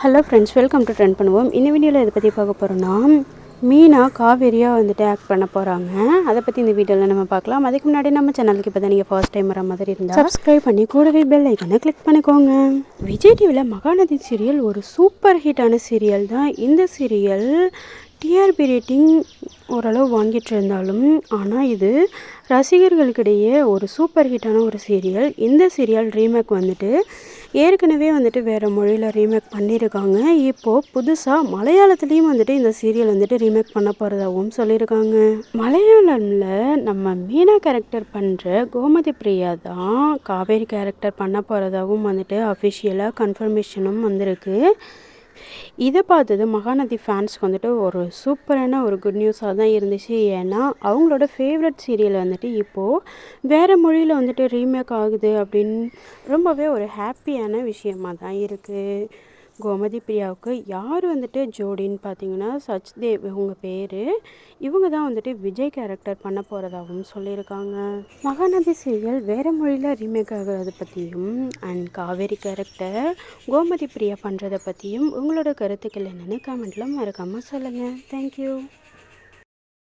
Hello friends welcome to trend பண்ணுவோம் இந்த வீடியோவில் இதை பற்றி பார்க்க போகிறோன்னா மீனா காவேரியாக வந்துட்டு ஆக்ட் பண்ண போகிறாங்க அதை பற்றி இந்த வீடியோவில் நம்ம பார்க்கலாம். அதுக்கு முன்னாடி நம்ம சேனலுக்கு இப்போ தான் நீங்கள் ஃபர்ஸ்ட் டைம் வர மாதிரி இருந்தால் சப்ஸ்கிரைப் பண்ணி கூடவே பெல் ஐக்கனை கிளிக் பண்ணிக்கோங்க. விஜய் டிவியில் மகாநதி சீரியல் ஒரு சூப்பர் ஹிட்டான சீரியல் தான். இந்த சீரியல் டிஆர்பி ரேட்டிங் ஓரளவு வாங்கிட்டு இருந்தாலும் ஆனால் இது ரசிகர்களுக்கிடையே ஒரு சூப்பர் ஹிட்டான ஒரு சீரியல் இந்த சீரியல் ரீமேக் வந்துட்டு ஏற்கனவே வந்துட்டு வேறு மொழியில் ரீமேக் பண்ணியிருக்காங்க இப்போது புதுசாக மலையாளத்துலேயும் வந்துட்டு இந்த சீரியல் வந்துட்டு ரீமேக் பண்ண போகிறதாகவும் சொல்லியிருக்காங்க மலையாளமில் நம்ம மீனா கேரக்டர் பண்ணுற கோமதி பிரியா தான் காவேரி கேரக்டர் பண்ண போகிறதாகவும் வந்துட்டு அஃபிஷியலாக கன்ஃபர்மேஷனும் வந்திருக்கு. இதை பார்த்தது மகாநதி ஃபேன்ஸ்க்கு வந்துட்டு ஒரு சூப்பரான ஒரு குட் நியூஸாக தான் இருந்துச்சு. ஏன்னா அவங்களோட ஃபேவரட் சீரியல் வந்துட்டு இப்போது வேறு மொழியில் வந்துட்டு ரீமேக் ஆகுது அப்படின்னு ரொம்பவே ஒரு ஹாப்பியான விஷயமா தான் இருக்குது கோமதி பிரியாவுக்கு யார் வந்துட்டு ஜோடின்னு பார்த்தீங்கன்னா சச்தேவ் இவங்க பேர். இவங்க தான் வந்துட்டு விஜய் கேரக்டர் பண்ண போகிறதாகவும் சொல்லியிருக்காங்க. மகாநதி சீரியல் வேறு மொழியில் ரீமேக் ஆகிறது பற்றியும் அண்ட் காவேரி கேரக்டர் கோமதி பிரியா பண்ணுறதை பற்றியும் உங்களோட கருத்துக்கள் என்னென்னு கமெண்ட்டில் மறக்காமல் சொல்லுங்கள் தேங்க்யூ